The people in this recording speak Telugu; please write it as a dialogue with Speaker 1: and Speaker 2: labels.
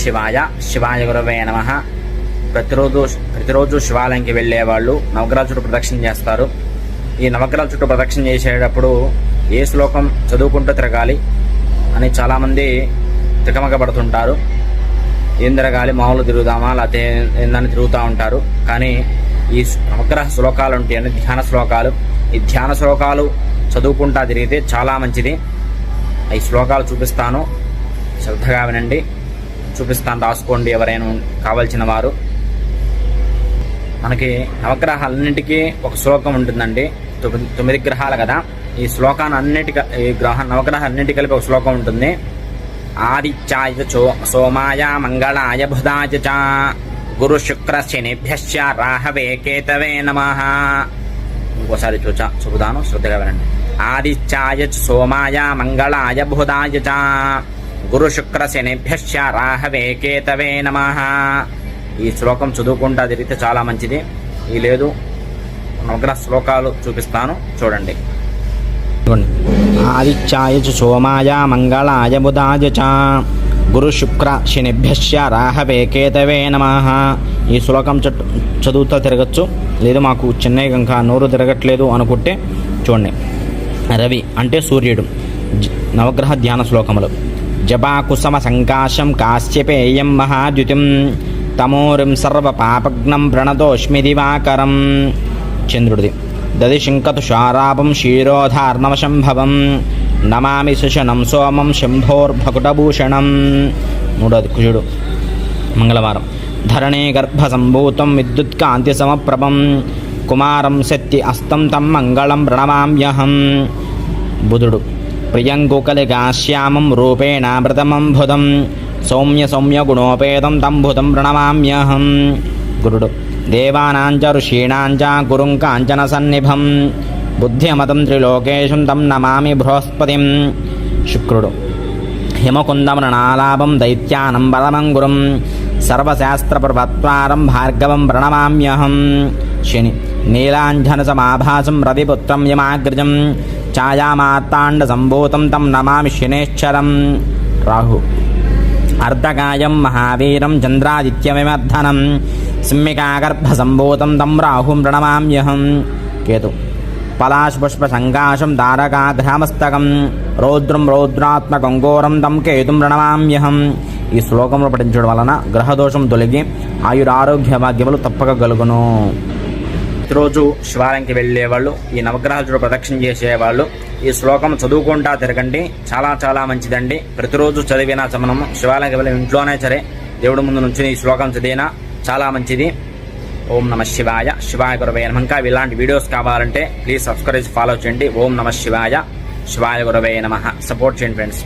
Speaker 1: శివాయ శివాయ గురవే నమ. ప్రతిరోజు ప్రతిరోజు శివాలయంకి వెళ్ళే వాళ్ళు నవగ్రహాల చుట్టూ ప్రదక్షిణ చేస్తారు. ఈ నవగ్రహాల చుట్టూ ప్రదక్షిణ చేసేటప్పుడు ఏ శ్లోకం చదువుకుంటూ తిరగాలి అని చాలామంది తికమక పడుతుంటారు ఏం తిరగాలి? మామూలు తిరుగుదామా? లేకపోతే ఏందని తిరుగుతూ ఉంటారు. కానీ ఈ నవగ్రహ శ్లోకాలు ఉంటాయని ధ్యాన శ్లోకాలు. ఈ ధ్యాన శ్లోకాలు చదువుకుంటా తిరిగితే చాలా మంచిది. ఈ శ్లోకాలు చూపిస్తాను. శ్రద్ధగా వినండి. చూపిస్తాను రాసుకోండి ఎవరైనా కావాల్సిన వారు. మనకి నవగ్రహాలన్నింటికీ ఒక శ్లోకం ఉంటుందండి. తొమ్మిది తొమ్మిది గ్రహాలు కదా. ఈ శ్లోకాన్ని అన్నిటి ఈ గ్రహ నవగ్రహాలన్నింటి కలిపి ఒక శ్లోకం ఉంటుంది. ఆదిత్యాయ చో సోమాయ మంగళాయ బుధాయ చ గురు శుక్ర శనిభ్యశ్చ రాహవే కేతవే నమ. ఇంకోసారి చూచా చూపుదాను శ్రద్ధగా వినండి. ఆదిత్యాయ చ సోమాయ మంగళాయ బుధాయ చ గురు శుక్ర శనిభ్యశ్చ రాహవే కేతవే నమ. ఈ శ్లోకం చదువుకుంటా తిరిగితే చాలా మంచిది. ఈ లేదు నవగ్రహ శ్లోకాలు చూపిస్తాను. చూడండి. ఆదిత్యాయ సోమాయ మంగళాయ బుధాయ చ. గురు శుక్ర శనిభ్యశ్య రాహవే కేతవే నమ. ఈ శ్లోకం చట్టు చదువుతూ తిరగచ్చు. లేదు మాకు చెన్నై గంక నోరు తిరగట్లేదు అనుకుంటే చూడండి. రవి అంటే సూర్యుడు. నవగ్రహ ధ్యాన శ్లోకములు. జపాకుసమ సంకాశం కాశ్యపేయం మహాద్యుతిం తమోరిం సర్వపాపగ్నం ప్రణతోష్మి దివాకరం చంద్రుడిది దదిశంకతుషారాపం క్షీరోధార్ణవశంభవం నమామి సుశనం సోమం శంభోర్భకుటభూషణం మూడోది కుజుడు మంగళవారం ధరణే గర్భసంభూతం విద్యుత్కాంతి సమప్రభం కుమారం శక్తి అస్తం తం మంగళం ప్రణమామ్యహం బుధుడు ప్రియంకుకలికాశ్యామం రూపేణామృతమంభుతం సౌమ్య సౌమ్య గుణోపేతం తంభుతం ప్రణమామ్యహం గురుడు దేవానాంచ ఋషీణాంచ గురుం కాంచన సన్నిభం బుద్ధిమతం త్రిలోకేశం తం నమామి బృహస్పతిం శుక్రుడు హిమకుందమృణాలాభం దైత్యానం బలమంగురం సర్వశాస్త్రప్రభత్వారం భార్గవం ప్రణమామ్యహం శని నీలాంజన సమాభాసం రవిపుత్రం యమాగ్రజం ఛాయామార్తాండ సంభూతం తం నమామి శనేశ్వరం రాహు. అర్ధకాయం మహావీరం చంద్రాదిత్యమిమర్ధనం. సింహికాగర్భసంభూతం తం రాహుం ప్రణమామ్యహం. కేతు. పలాశపుష్పసంకాశం తారకాగ్రహమస్తకం. రౌద్రం రౌద్రాత్మకం ఘోరం తం కేతుం ప్రణమామ్యహం. ఈ శ్లోకంలో పఠించడం వలన గ్రహదోషం తొలగి ఆయురారోగ్య భాగ్యములు తప్పక కలుగును. ప్రతిరోజు శివాలయంకి వెళ్ళేవాళ్ళు ఈ నవగ్రహాల చుట్టూ ప్రదక్షిణ చేసేవాళ్ళు. ఈ శ్లోకం చదువుకుంటా తిరగండి చాలా చాలా మంచిదండి. ప్రతిరోజు చదివినా మనం శివాలయంకి వెళ్ళి ఇంట్లోనే సరే దేవుడి ముందు నుంచి ఈ శ్లోకం చదివినా చాలా మంచిది. ఓం నమ శివాయ శివాయ గురవే నమ. ఇంకా ఇలాంటి వీడియోస్ కావాలంటే ప్లీజ్ సబ్స్క్రైబ్ ఫాలో చేయండి. ఓం నమ శివాయ శివాయ గురవే నమ. సపోర్ట్ చేయండి ఫ్రెండ్స్